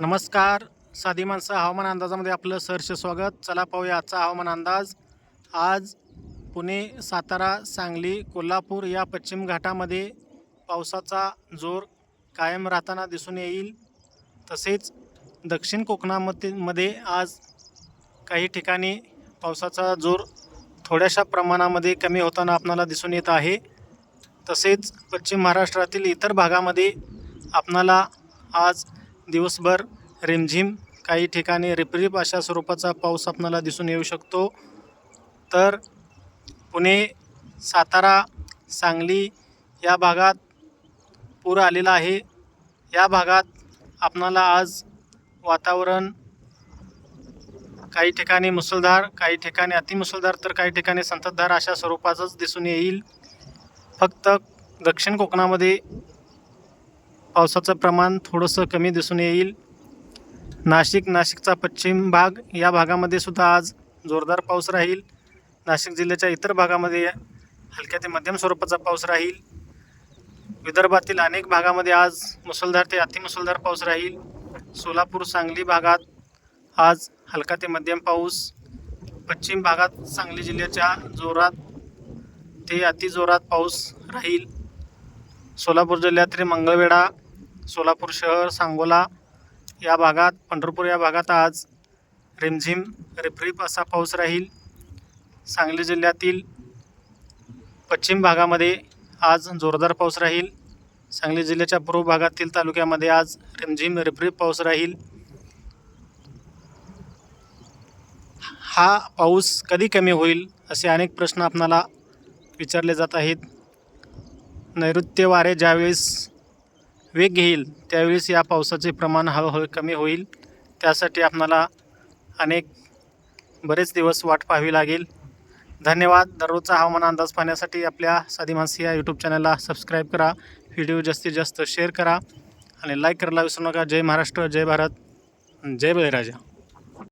नमस्कार. साधी माणसं हवामान अंदाजामध्ये आपलं सहर्ष स्वागत. चला पाहूया आजचा हवामान अंदाज. आज पुणे सातारा सांगली कोल्हापूर या पश्चिम घाटामध्ये पावसाचा जोर कायम राहताना दिसून येईल. तसेच दक्षिण कोकणामध्ये मध्ये आज काही ठिकाणी पावसाचा जोर थोड्याशा प्रमाणामध्ये कमी होताना आपणाला दिसून येत आहे. तसेच पश्चिम महाराष्ट्रातील इतर भागामध्ये आपणाला आज दिवसभर रिमझिम काही ठिकाणी रिपरिप अशा स्वरूपाचा पाऊस आपणाला दिसून येऊ शकतो. तर पुणे सातारा सांगली या भागात पूर आलेला आहे. या भागात आपणाला आज वातावरण काही ठिकाणी मुसळधार काही ठिकाणी अतिमुसळधार तर काही ठिकाणी संततधार अशा स्वरूपाचंच दिसून येईल. फक्त दक्षिण कोकणामध्ये पावसाचं प्रमाण थोडंसं कमी दिसून येईल. नाशिक नाशिकचा पश्चिम भाग या भागामध्ये सुद्धा आज जोरदार पाऊस राहील. नाशिक जिल्ह्याच्या इतर भागामध्ये हलक्या ते मध्यम स्वरूपाचा पाऊस राहील. विदर्भातील अनेक भागामध्ये आज मुसळधार ते अतिमुसळधार पाऊस राहील. सोलापूर सांगली भागात आज हलका ते मध्यम पाऊस. पश्चिम भागात सांगली जिल्ह्याच्या जोरात ते अतिजोरात पाऊस राहील. सोलापूर जिल्ह्यातील मंगळवेढा सोलापूर शहर सांगोला या भागात पंढरपूर या भागात आज रिमझिम रिपरिप असा पाऊस राहील. सांगली जिल्ह्यातील पश्चिम भागामध्ये आज जोरदार पाऊस राहील. सांगली जिल्ह्याच्या पूर्व भागातील तालुक्यामध्ये आज रिमझिम रिपरिप पाऊस राहील. हा पाऊस कधी कमी होईल असे अनेक प्रश्न आपणाला विचारले जात आहेत. नैऋत्य वारे ज्यावेळेस वेग घेईल त्यावेळेस या पावसाचे प्रमाण हळूहळू कमी होईल. त्यासाठी आपणाला अनेक बरेच दिवस वाट पाहावी लागेल. धन्यवाद. दररोजचा हवामान अंदाज पाहण्यासाठी आपल्या साधी माणसे या यूट्यूब चॅनलला सबस्क्राईब करा. व्हिडिओ जास्तीत जास्त शेअर करा. आणि लाईक करायला विसरू नका. जय महाराष्ट्र जय भारत जय बळीराजा.